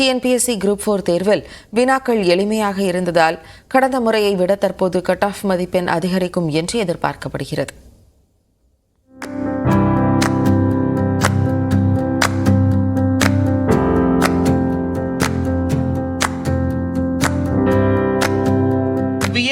TNPSC group four தேர்வில் வினாக்கள் எளிமையாக இருந்ததால் கடந்த முறையை விட தற்போது கட் ஆஃப் மதிப்பெண் அதிகரிக்கும் என்று எதிர்பார்க்கப்படுகிறது.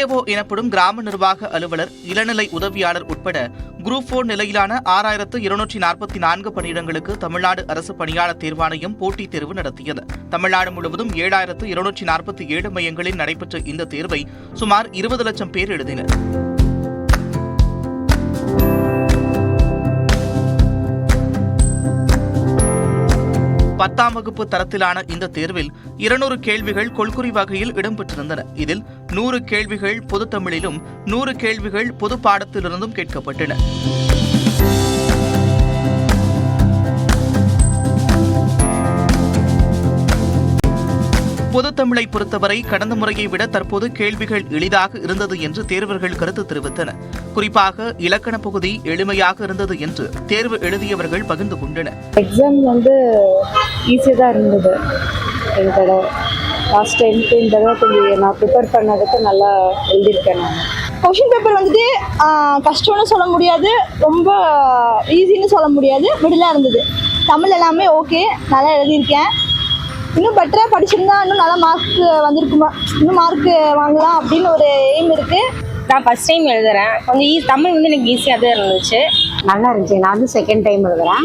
விஏஓ எனப்படும் கிராம நிர்வாக அலுவலர் இளநிலை உதவியாளர் உட்பட குரூப் போர் நிலையிலான ஆறாயிரத்து இருநூற்றி நாற்பத்தி நான்கு பணியிடங்களுக்கு தமிழ்நாடு அரசு பணியாளர் தேர்வாணையம் போட்டித் தேர்வு நடத்தியது. தமிழ்நாடு முழுவதும் ஏழாயிரத்து இருநூற்றி நாற்பத்தி ஏழு மையங்களில் நடைபெற்ற இந்த தேர்வை சுமார் இருபது லட்சம் பேர் எழுதினர். பத்தாம் வகுப்பு தரத்திலான இந்த தேர்வில் இருநூறு கேள்விகள் கொள்குறி வகையில் இடம்பெற்றிருந்தன. இதில் நூறு கேள்விகள் பொதுத்தமிழிலும் நூறு கேள்விகள் பொது பாடத்திலிருந்தும் கேட்கப்பட்டன. பொதுத் தமிழை பொறுத்தவரை கடந்த முறையை விட தற்போது கேள்விகள் எளிதாக இருந்தது என்று தேர்வர்கள் கருத்து தெரிவித்தனர். குறிப்பாக இலக்கண பகுதி எளிமையாக இருந்தது என்று தேர்வு எழுதியவர்கள் பகிர்ந்து கொண்டனர். எக்ஸாம் வந்து ஈஸியாக தான் இருந்தது. தடவை. லாஸ்ட் டைமுக்கு இந்த தடவை கொஞ்சம் நான் ப்ரிப்பேர் பண்ணதுக்கு நல்லா எழுதியிருக்கேன் நான். கொஷின் பேப்பர் வந்துட்டு கஷ்டம்னு சொல்ல முடியாது. ரொம்ப ஈஸின்னு சொல்ல முடியாது. மிடிலாக இருந்தது. தமிழ் எல்லாமே ஓகே நல்லா எழுதியிருக்கேன். இன்னும் பெட்டராக படிச்சிருந்தா இன்னும் நல்லா மார்க் வந்திருக்குமா? இன்னும் மார்க் வாங்கலாம் அப்படின்னு ஒரு எய்ம் இருக்குது நான் ஃபஸ்ட் டைம் எழுதுறேன். கொஞ்சம் ஈ தமிழ் வந்து எனக்கு ஈஸியாக தான் இருந்துச்சு. நல்லா இருந்துச்சு. நான் வந்து செகண்ட் டைம் எழுதுறேன்.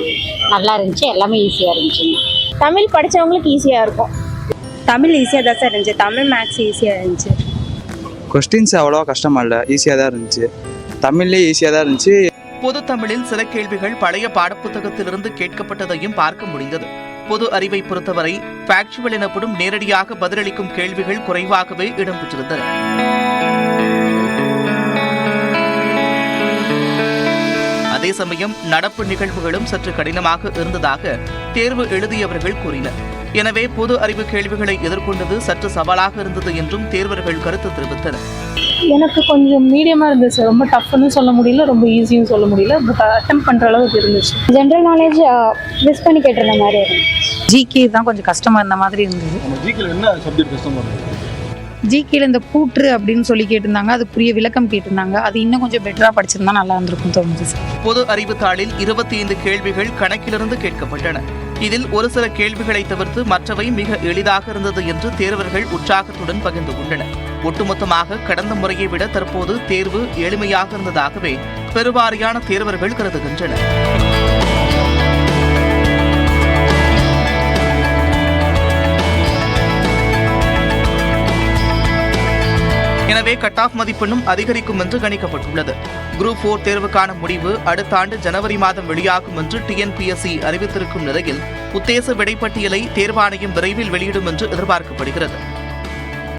நல்லா இருந்துச்சு. எல்லாமே ஈஸியாக இருந்துச்சுங்க தமிழ் படித்தவங்களுக்கு ஈஸியாக இருக்கும். தமிழ் ஈஸியாக தான் சார் இருந்துச்சு. தமிழ் மேக்ஸ் ஈஸியாக இருந்துச்சு. கொஸ்டின்ஸ் அவ்வளோவா கஷ்டமா இல்லை. ஈஸியாக தான் இருந்துச்சு. தமிழ்லேயே ஈஸியாக தான் இருந்துச்சு. பொது தமிழில் சில கேள்விகள் பழைய பாடப்புத்தகத்திலிருந்து கேட்கப்பட்டதையும் பார்க்க முடிந்தது. பொது அறிவை பொறுத்தவரை ஃபேக்சுவல் எனப்படும் நேரடியாக பதிலளிக்கும் கேள்விகள் குறைவாகவே இடம்பெற்றிருந்தன. அதே சமயம் நடப்பு நிகழ்வுகளும் சற்று கடினமாக இருந்ததாக தேர்வு எழுதியவர்கள் கூறினர். எனவே பொது அறிவு கேள்விகளை எதிர்கொண்டது சற்று சவாலாக இருந்தது என்றும் தேர்வர்கள் கருத்து தெரிவித்தனர். எனக்கு கொஞ்சம் மீடியமாக இருந்துச்சு. ரொம்ப டஃப்னு சொல்ல முடியல ரொம்ப ஈஸியும் சொல்ல முடியல. பட் அட்டம் பண்ணுற அளவுக்கு இருந்துச்சு. ஜென்ரல் நாலேஜ் மிஸ் பண்ணி கேட்டிருந்த மாதிரி. இருந்துச்சு ஜிகே தான் கொஞ்சம் கஷ்டமாக இருந்த மாதிரி இருந்தது. நம்ம ஜிகேல இந்த கூற்று அப்படின்னு சொல்லி கேட்டிருந்தாங்க. அதுக்குரிய விளக்கம் கேட்டிருந்தாங்க. அது இன்னும் கொஞ்சம் பெட்டரா படிச்சிருந்தா நல்லா இருந்திருக்கும் தோணுது பொது அறிவு தாளில் இருபத்தி ஐந்து கேள்விகள் கணக்கிலிருந்து கேட்கப்பட்டன. இதில் ஒரு சில கேள்விகளை தவிர்த்து மற்றவை மிக எளிதாக இருந்தது என்று தேர்வர்கள் உற்சாகத்துடன் பகிர்ந்து கொண்டனர். ஒட்டுமொத்தமாக கடந்த முறையை விட தற்போது தேர்வு எளிமையாக இருந்ததாகவே பெருவாரியான தேர்வர்கள் கருதுகின்றனர். எனவே கட் ஆஃப் மதிப்பெண்ணும் அதிகரிக்கும் என்று கணிக்கப்பட்டுள்ளது. குரூப் போர் தேர்வுக்கான முடிவு அடுத்த ஆண்டு ஜனவரி மாதம் வெளியாகும் என்று டிஎன்பிஎஸ்சி அறிவித்திருக்கும் நிலையில் உத்தேச விடைப்பட்டியலை தேர்வாணையம் விரைவில் வெளியிடும் என்று எதிர்பார்க்கப்படுகிறது.